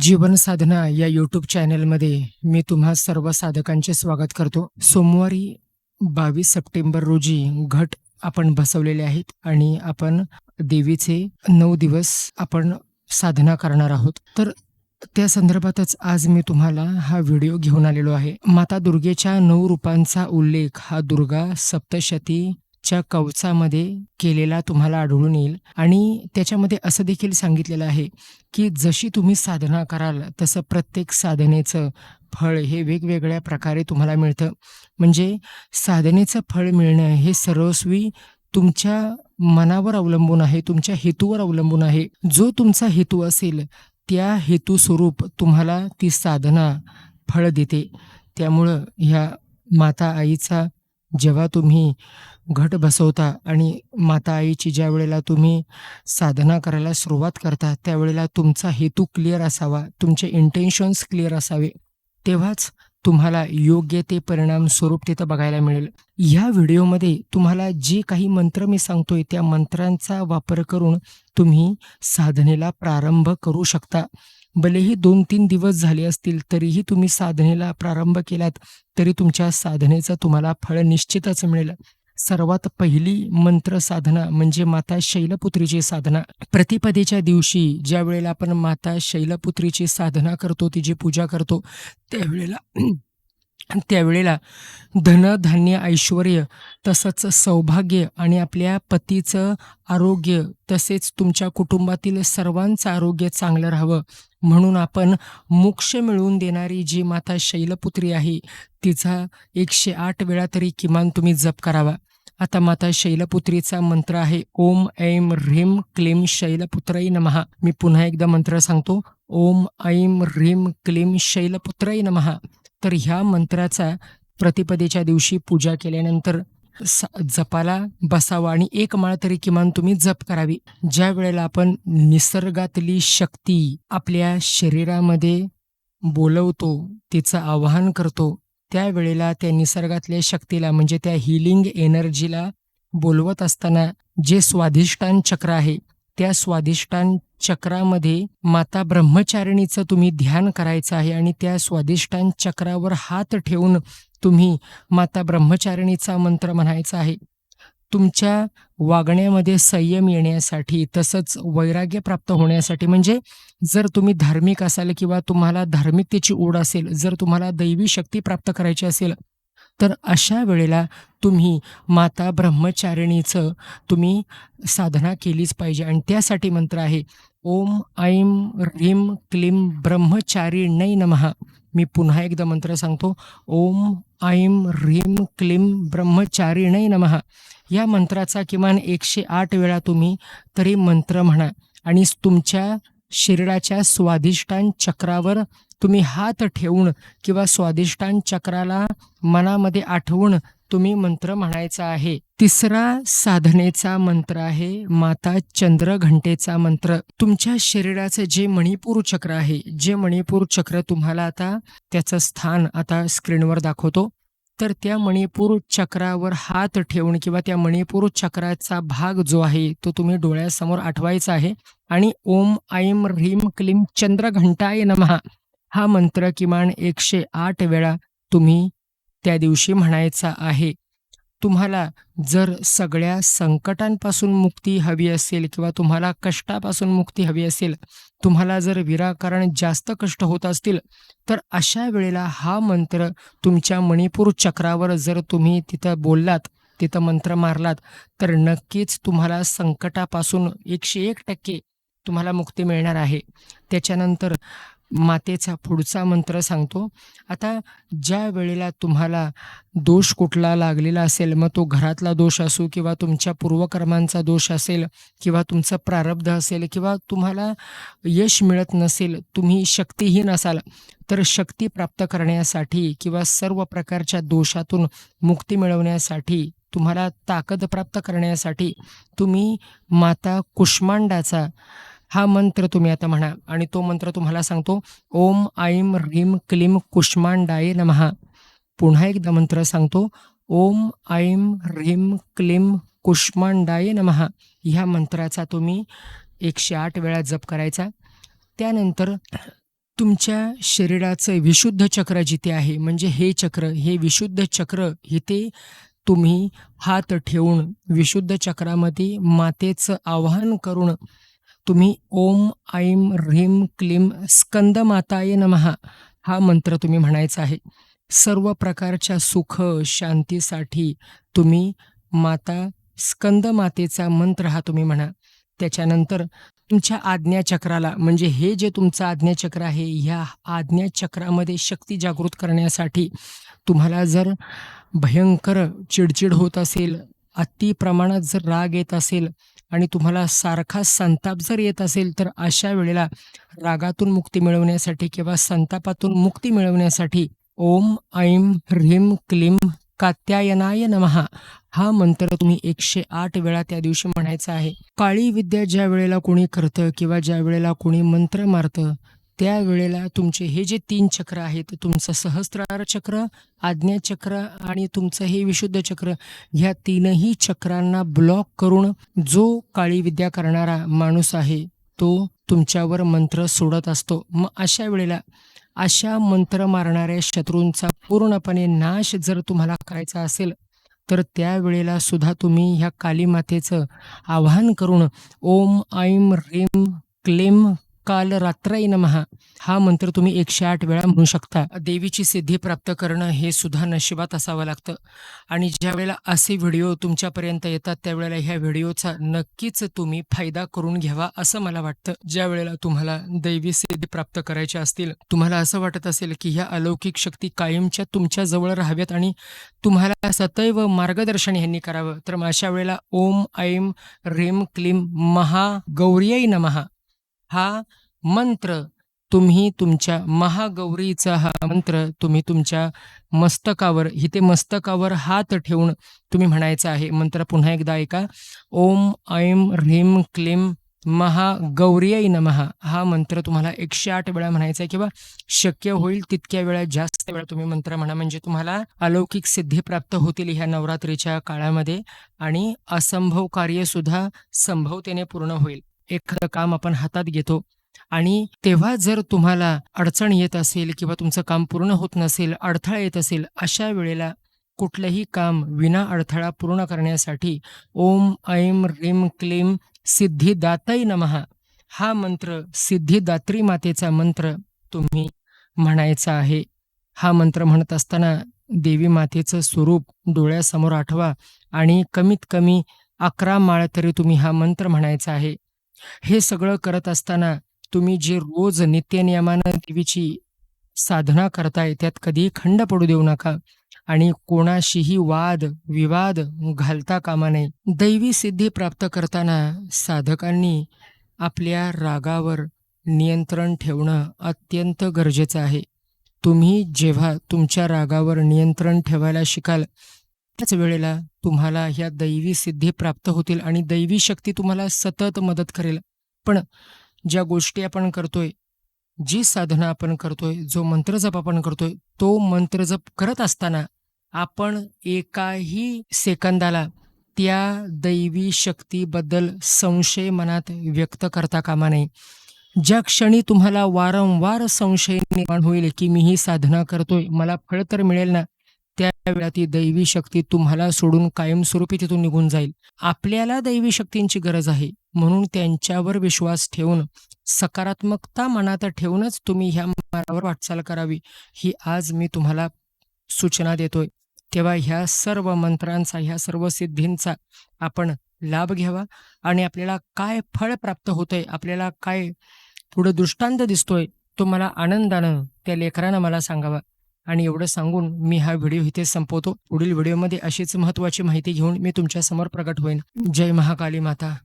जीवन साधना या यूट्यूब चॅनलमध्ये मी तुम्हा सर्व साधकांचे स्वागत करतो. सोमवारी बावीस सप्टेंबर रोजी घट आपण बसवलेले आहेत आणि आपण देवीचे नऊ दिवस आपण साधना करणार आहोत. तर त्या संदर्भातच आज मी तुम्हाला हा व्हिडिओ घेऊन आलेलो आहे. माता दुर्गेच्या नऊ रूपांचा उल्लेख हा दुर्गा सप्तशती च्या कवचामध्ये केलेला तुम्हाला आढळून येईल. आणि त्याच्यामध्ये असं देखील सांगितलेलं आहे की जशी तुम्ही साधना कराल तसं प्रत्येक साधनेचं फळ हे वेगवेगळ्या प्रकारे तुम्हाला मिळतं. म्हणजे साधनेचं फळ मिळणं हे सर्वस्वी तुमच्या मनावर अवलंबून आहे तुमच्या हेतूवर अवलंबून आहे. जो तुमचा हेतू असेल त्या हेतू स्वरूप तुम्हाला ती साधना फळ देते. त्यामुळं ह्या माता आईचा जेव्हा तुम्ही घट बसवता आणि माता आईची ज्या वेळेला तुम्ही साधना करायला सुरुवात करता त्यावेळेला तुमचा हेतू क्लिअर असावा तुमचे इंटेन्शन्स क्लिअर असावे तेव्हाच तुम्हाला योग्य ते परिणाम स्वरूप तिथं बघायला मिळेल. ह्या व्हिडिओमध्ये तुम्हाला जे काही मंत्र मी सांगतोय त्या मंत्रांचा वापर करून तुम्ही साधनेला प्रारंभ करू शकता. भलेही दोन तीन दिवस झाले असतील तरीही तुम्ही साधनेला प्रारंभ केलात तरी तुमच्या साधनेचं तुम्हाला फळ निश्चितच मिळेल. सर्वात पहिली मंत्र साधना म्हणजे माता शैलपुत्रीची साधना. प्रतिपदेच्या दिवशी ज्या वेळेला आपण माता शैलपुत्रीची साधना करतो तिची पूजा करतो त्यावेळेला त्यावेळेला धन धान्य ऐश्वर तसंच सौभाग्य आणि आपल्या पतीचं आरोग्य तसेच तुमच्या कुटुंबातील सर्वांचं आरोग्य चांगलं राहावं. म्हणून आपण मोक्ष मिळवून देणारी जी माता शैलपुत्री आहे तिचा एकशे आठ वेळा तरी किमान तुम्ही जप करावा. आता माता शैलपुत्रीचा मंत्र आहे ओम ऐम ह्रीम क्लीम शैलपुत्रई नमहा मी पुन्हा एकदा मंत्र सांगतो ओम ऐम ह्रीम क्लीम शैलपुत्रई नमहा तर ह्या मंत्राचा प्रतिपदेच्या दिवशी पूजा केल्यानंतर स- जपाला बसावा आणि एक माळ तरी किमान तुम्ही जप करावी. ज्या वेळेला आपण निसर्गातली शक्ती आपल्या शरीरामध्ये बोलवतो तिचं आवाहन करतो त्यावेळेला त्या निसर्गातल्या शक्तीला म्हणजे त्या हिलिंग एनर्जीला बोलवत असताना जे स्वाधिष्ठान चक्र आहे त्या स्वादिष्टान चक्रामध्ये माता ब्रह्मचारिणीचं तुम्ही ध्यान करायचं आहे आणि त्या स्वादिष्टान चक्रावर हात ठेवून तुम्ही माता ब्रह्मचारिणीचा मंत्र म्हणायचा आहे. तुमच्या वागण्यामध्ये संयम येण्यासाठी तसंच वैराग्य प्राप्त होण्यासाठी म्हणजे जर तुम्ही धार्मिक असाल किंवा तुम्हाला धार्मिकतेची ओढ असेल जर तुम्हाला दैवी शक्ती प्राप्त करायची असेल तर अशा वेळेला तुम्ही माता ब्रह्मचारिणीचं तुम्ही साधना केलीच पाहिजे. आणि त्यासाठी मंत्र आहे ओम ऐम ह्रीम क्लीम ब्रह्मचारिणै नमः. मी पुन्हा एकदा मंत्र सांगतो ओम ऐम ह्रीम क्लीम ब्रह्मचारिणै नमः. या मंत्राचा किमान एकशे आठ वेळा तुम्ही तरी मंत्र म्हणा. आणि तुमच्या शरीराच्या स्वाधिष्ठान चक्रावर तुम्ही हात ठेवून किंवा स्वादिष्टान चक्राला मनामध्ये आठवून तुम्ही मंत्र म्हणायचा आहे. तिसरा साधनेचा मंत्र आहे माता चंद्र घंटेचा मंत्र. तुमच्या शरीराचं जे मणिपूर चक्र आहे जे मणिपूर चक्र तुम्हाला आता त्याचं स्थान आता स्क्रीनवर दाखवतो. तर त्या मणिपूर चक्रावर हात ठेवून किंवा त्या मणिपूर चक्राचा भाग जो आहे तो तुम्ही डोळ्यासमोर आठवायचा आहे. आणि ओम ऐम ह्रीम क्लीम चंद्रघंटाय नमहा हा मंत्र किमान एकशे आठ वेळा तुम्ही त्या दिवशी म्हणायचा आहे. तुम्हाला जर सगळ्या संकटांपासून मुक्ती हवी असेल किंवा तुम्हाला कष्टापासून मुक्ती हवी असेल तुम्हाला जर विराकारण जास्त कष्ट होत असतील तर अशा वेळेला हा मंत्र तुमच्या मणिपूर चक्रावर जर तुम्ही तिथं बोललात तिथं मंत्र मारलात तर नक्कीच तुम्हाला संकटापासून एकशे एक टक्के तुम्हाला मुक्ती मिळणार आहे. त्याच्यानंतर मातेचा पुढचा मंत्र सांगतो. आता ज्या वेळेला तुम्हाला दोष कुठला लागलेला असेल मग तो घरातला दोष असो किंवा तुमच्या पूर्वकर्मांचा दोष असेल किंवा तुमचं प्रारब्ध असेल किंवा तुम्हाला यश मिळत नसेल तुम्ही शक्तीहीन असाल तर शक्ती प्राप्त करण्यासाठी किंवा सर्व प्रकारच्या दोषातून मुक्ती मिळवण्यासाठी तुम्हाला ताकद प्राप्त करण्यासाठी तुम्ही माता कुष्मांडाचा हा मंत्र तुम्ही आता म्हणा. आणि तो मंत्र तुम्हाला सांगतो ओम ऐम ह्रीम क्लीम कुष्मांडाय नमहा पुन्हा एकदा मंत्र सांगतो ओम ऐम ह्रीम क्लीम कुष्मांडाय नमहा ह्या मंत्राचा तुम्ही एकशे आठ वेळा जप करायचा. त्यानंतर तुमच्या शरीराचं विशुद्ध चक्र जिथे आहे म्हणजे हे चक्र हे विशुद्ध चक्र इथे तुम्ही हात ठेवून विशुद्ध चक्रामध्ये मातेचं आवाहन करून तुम्ही ओम ऐम ह्रीम क्लीम स्कंद माताय नमहा हा मंत्र तुम्ही म्हणायचा आहे. सर्व प्रकारच्या सुख शांतीसाठी तुम्ही माता स्कंद मातेचा मंत्र हा तुम्ही म्हणा. त्याच्यानंतर तुमच्या आज्ञाचक्राला म्हणजे हे जे तुमचं आज्ञाचक्र आहे ह्या आज्ञाचक्रामध्ये शक्ती जागृत करण्यासाठी तुम्हाला जर भयंकर चिडचिड होत असेल अति प्रमाणात जर राग येत असेल आणि तुम्हाला सारखा संताप जर येत असेल तर अशा वेळेला रागातून मुक्ती मिळवण्यासाठी किंवा संतापातून मुक्ती मिळवण्यासाठी ओम ऐम ह्रीम क्लीम कात्यायनाय नमहा हा मंत्र तुम्ही एकशे आठ वेळा त्या दिवशी म्हणायचा आहे. काळी विद्या ज्या वेळेला कोणी करतं किंवा ज्या वेळेला कोणी मंत्र मारतं त्यावेळेला तुमचे हे जे तीन चक्र आहेत तुमचं सहस्रार चक्र आज्ञाचक्र आणि तुमचं हे विशुद्ध चक्र ह्या तीनही चक्रांना ब्लॉक करून जो काळी विद्या करणारा माणूस आहे तो तुमच्यावर मंत्र सोडत असतो. मग अशा वेळेला अशा मंत्र मारणाऱ्या शत्रूंचा पूर्णपणे नाश जर तुम्हाला करायचा असेल तर त्यावेळेला सुद्धा तुम्ही ह्या काली मातेचं आवाहन करून ओम ऐम रेम क्लेम काल रात्राई नमहा हा मंत्र तुम्ही एकशे आठ वेळा म्हणू शकता. देवीची सिद्धी प्राप्त करणं हे सुद्धा नशिबात असावं लागतं. आणि ज्या वेळेला असे व्हिडिओ तुमच्यापर्यंत येतात त्यावेळेला ह्या व्हिडिओचा नक्कीच तुम्ही फायदा करून घ्यावा असं मला वाटतं. ज्या वेळेला तुम्हाला दैवी सिद्धी प्राप्त करायच्या असतील तुम्हाला असं वाटत असेल की ह्या अलौकिक शक्ती कायमच्या तुमच्या जवळ राहाव्यात आणि तुम्हाला सदैव मार्गदर्शन ह्यांनी करावं तर मग अशा वेळेला ओम ऐम रेम क्लीम महागौर्यै नमहा हा मंत्र तुम्ही तुमच्या महागौरीचा हा मंत्र तुम्ही तुमच्या मस्तकावर इथे मस्तकावर हात ठेवून तुम्ही म्हणायचा आहे. मंत्र पुन्हा एकदा ऐका. ओम ऐम ह्रीम क्लीम महागौर्यै नमहा हा मंत्र तुम्हाला एकशे आठ वेळा म्हणायचा आहे किंवा शक्य होईल तितक्या वेळा जास्त वेळा तुम्ही मंत्र म्हणा. म्हणजे तुम्हाला अलौकिक सिद्धी प्राप्त होतील ह्या नवरात्रीच्या काळामध्ये आणि असंभव कार्य सुद्धा संभवतेने पूर्ण होईल. एखादं काम आपण हातात घेतो आणि तेव्हा जर तुम्हाला अडचण येत असेल किंवा तुमचं काम पूर्ण होत नसेल अडथळा येत असेल अशा वेळेला कुठलंही काम विना अडथळा पूर्ण करण्यासाठी ओम ऐम रीम क्लीम सिद्धिदाताई नमहा हा मंत्र सिद्धिदात्री मातेचा मंत्र तुम्ही म्हणायचा आहे. हा मंत्र म्हणत असताना देवी मातेचं स्वरूप डोळ्यासमोर आठवा आणि कमीत कमी अकरा माळ तरी तुम्ही हा मंत्र म्हणायचा आहे. हे सगळं करत असताना तुम्ही जे रोज नित्यनियमानं देवीची साधना करताय त्यात कधीही खंड पडू देऊ नका आणि कोणाशीही वाद विवाद घालता कामा नये. दैवी सिद्धी प्राप्त करताना साधकांनी आपल्या रागावर नियंत्रण ठेवणं अत्यंत गरजेचं आहे. तुम्ही जेव्हा तुमच्या रागावर नियंत्रण ठेवायला शिकाल त्याच वेळेला तुम्हाला ह्या दैवी सिद्धी प्राप्त होतील आणि दैवी शक्ती तुम्हाला सतत मदत करेल. पण ज्या गोष्टी आपण करतोय जी साधना आपण करतोय जो मंत्रजप आपण करतोय तो मंत्रजप करत असताना आपण एकाही सेकंदाला त्या दैवी शक्तीबद्दल संशय मनात व्यक्त करता कामा नये. ज्या क्षणी तुम्हाला वारंवार संशय निर्माण होईल की मी ही साधना करतोय मला फळ तर मिळेल ना त्यावेळा ती दैवी शक्ती तुम्हाला सोडून कायमस्वरूपी तिथून निघून जाईल. आपल्याला दैवी शक्तींची गरज आहे. म्हणून त्यांच्यावर विश्वास ठेवून सकारात्मकता मनात ठेवूनच तुम्ही ह्या मार्गावर वाटचाल करावी ही आज मी तुम्हाला सूचना देतोय. तेव्हा ह्या सर्व मंत्रांचा ह्या सर्व सिद्धींचा आपण लाभ घ्यावा आणि आपल्याला काय फळ प्राप्त होतंय आपल्याला काय पुढं दृष्टांत दिसतोय तो मला आनंदानं त्या लेकरानं मला सांगावा. आणि एवढं सांगून मी हा व्हिडिओ इथे संपवतो. पुढील व्हिडिओमध्ये अशीच महत्त्वाची माहिती घेऊन मी तुमच्यासमोर प्रकट होईन. जय महाकाली माता.